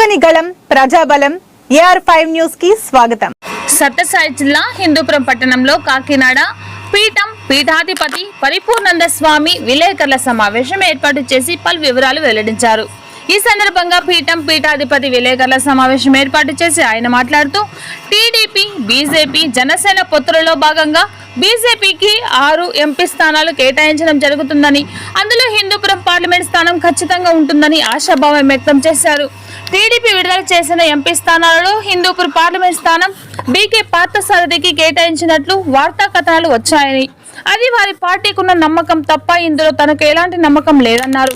నమ్మగని ప్రజాబలం AR five న్యూస్కి స్వాగతం. సత్యసాయి జిల్లా హిందూపురం పట్టణంలో కాకినాడ పీఠం పీఠాధిపతి పరిపూర్ణంద స్వామి విలేకరుల సమావేశం ఏర్పాటు చేసి పలు వివరాలు వెల్లడించారు. ఈ సందర్భంగా పీఠం పీఠాధిపతి విలేకరుల సమావేశం ఏర్పాటు చేసి ఆయన మాట్లాడుతూ టీడీపీ బీజేపీ జనసేన పొత్తులలో భాగంగా బీజేపీకి ఆరు ఎంపీ స్థానాలు కేటాయించడం జరుగుతుందని అందులో హిందూపురం పార్లమెంట్ స్థానం ఖచ్చితంగా ఉంటుందని ఆశాభావం వ్యక్తం చేశారు. టీడీపీ విడుదల చేసిన ఎంపీ స్థానాలలో హిందూపూర్ పార్లమెంట్ స్థానం బీకే పార్థసారథికి కేటాయించినట్లు వార్తా కథనాలు వచ్చాయని. అది వారి పార్టీకున్న నమ్మకం తప్ప ఇందులో తనకు ఎలాంటి నమ్మకం లేదన్నారు.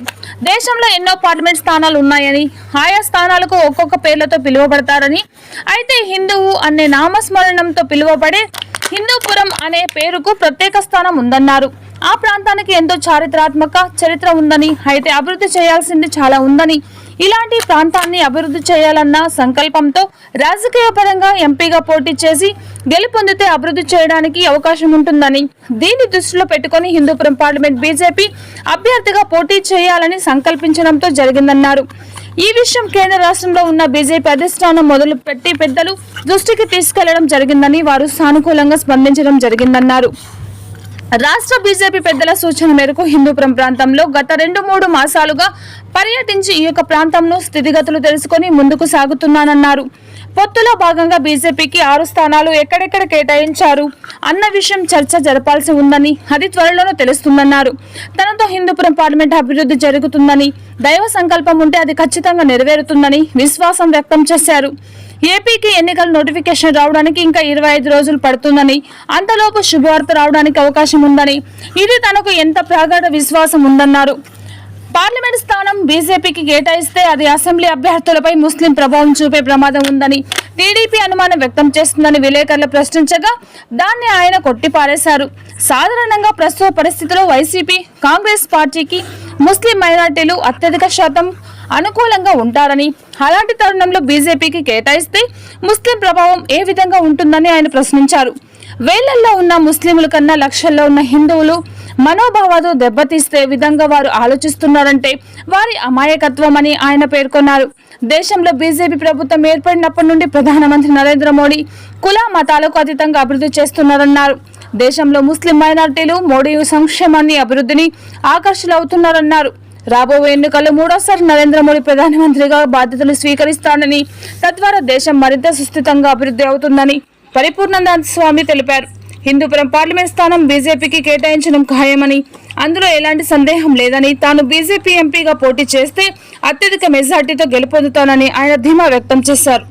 దేశంలో ఎన్నో పార్లమెంట్ స్థానాలు ఉన్నాయని ఆయా స్థానాలకు ఒక్కొక్క పేర్లతో పిలువబడతారని. అయితే హిందువు అనే నామస్మరణంతో పిలువబడే హిందూపురం అనే పేరుకు ప్రత్యేక స్థానం ఉందన్నారు. ఆ ప్రాంతానికి ఎంతో చారిత్రాత్మక చరిత్ర ఉందని అయితే అభివృద్ధి చేయాల్సింది చాలా ఉందని. ఇలాంటి ప్రాంతాన్ని అభివృద్ధి చేయాలన్న సంకల్పంతో రాజకీయ పరంగా ఎంపీగా పోటీ చేసి గెలుపొందితే అభివృద్ధి చేయడానికి అవకాశం ఉంటుందని. దీన్ని దృష్టిలో పెట్టుకొని హిందూపురం పార్లమెంట్ బీజేపీ అభ్యర్థిగా పోటీ చేయాలని సంకల్పించడంతో జరిగిందన్నారు. ఈ విషయం కేంద్ర రాష్ట్రంలో ఉన్న బీజేపీ అధిష్టానం మొదలు పెట్టి పెద్దలు దృష్టికి తీసుకెళ్ళడం జరిగిందని వారు సానుకూలంగా స్పందించడం జరిగిందన్నారు. రాష్ట్ర బీజేపీ పెద్దల సూచన మేరకు హిందూపురం ప్రాంతంలో గత రెండు మూడు మాసాలుగా పర్యటించి ఈ యొక్క ప్రాంతంలో స్థితిగతులు తెలుసుకొని ముందుకు సాగుతున్నానన్నారు. పొత్తులో భాగంగా బీజేపీకి ఆరు స్థానాలు ఎక్కడెక్కడ కేటాయించారు? అన్న విషయం చర్చ జరపాల్సి ఉందని అది త్వరలోనే తెలుస్తుందన్నారు. తనతో హిందూపురం పార్లమెంట్ అభివృద్ధి జరుగుతుందని దైవ సంకల్పం ఉంటే అది ఖచ్చితంగా నెరవేరుతుందని విశ్వాసం వ్యక్తం చేశారు. ఏపీకి ఎన్నికల నోటిఫికేషన్ రావడానికి ఇంకా ఇరవై ఐదు రోజులు పడుతుందని అంతలోపు శుభవార్త రావడానికి అవకాశం ఉందని ఇది తనకు ఎంత ప్రాగాఢ విశ్వాసం ఉందన్నారు. పార్లమెంట్ స్థానం బీజేపీకి కేటాయిస్తే అది అసెంబ్లీ అభ్యర్థులపై ముస్లిం ప్రభావం చూపే ప్రమాదం ఉందని టీడీపీ అనుమానం వ్యక్తం చేస్తుందని విలేకరులు ప్రశ్నించగా దాన్ని ఆయన కొట్టిపారేశారు. సాధారణంగా ప్రస్తుత పరిస్థితిలో వైసీపీ కాంగ్రెస్ పార్టీకి ముస్లిం మైనార్టీలు అత్యధిక శాతం అనుకూలంగా ఉంటారని అలాంటి తరుణంలో బీజేపీకి కేటాయిస్తే ముస్లిం ప్రభావం ఏ విధంగా ఉంటుందని ఆయన ప్రశ్నించారు. వేలల్లో ఉన్న ముస్లింల కన్నా లక్షల్లో ఉన్న హిందువులు మనోభావాలు దెబ్బతీస్తే విధంగా వారు ఆలోచిస్తున్నారంటే వారి అమాయకత్వం అని ఆయన పేర్కొన్నారు. దేశంలో బీజేపీ ప్రభుత్వం ఏర్పడినప్పటి నుండి ప్రధానమంత్రి నరేంద్ర మోడీ కుల మతాలకు అతీతంగా అభివృద్ధి చేస్తున్నారన్నారు. దేశంలో ముస్లిం మైనార్టీలు మోడీ సంక్షేమాన్ని అభివృద్ధిని ఆకర్షులవుతున్నారన్నారు రాబోయే ఎన్నికల్లో మూడోసారి నరేంద్ర మోడీ ప్రధానమంత్రిగా బాధ్యతలు స్వీకరిస్తానని తద్వారా దేశం మరింత సుస్థితంగా అభివృద్ధి అవుతుందని పరిపూర్ణానంద స్వామి తెలిపారు. హిందూపురం పార్లమెంట్ స్థానం బీజేపీకి కేటాయించడం ఖాయమని అందులో ఎలాంటి సందేహం లేదని తాను బీజేపీ ఎంపీగా పోటీ చేస్తే అత్యధిక మెజార్టీతో గెలుపొందుతానని ఆయన ధీమా వ్యక్తం చేశారు.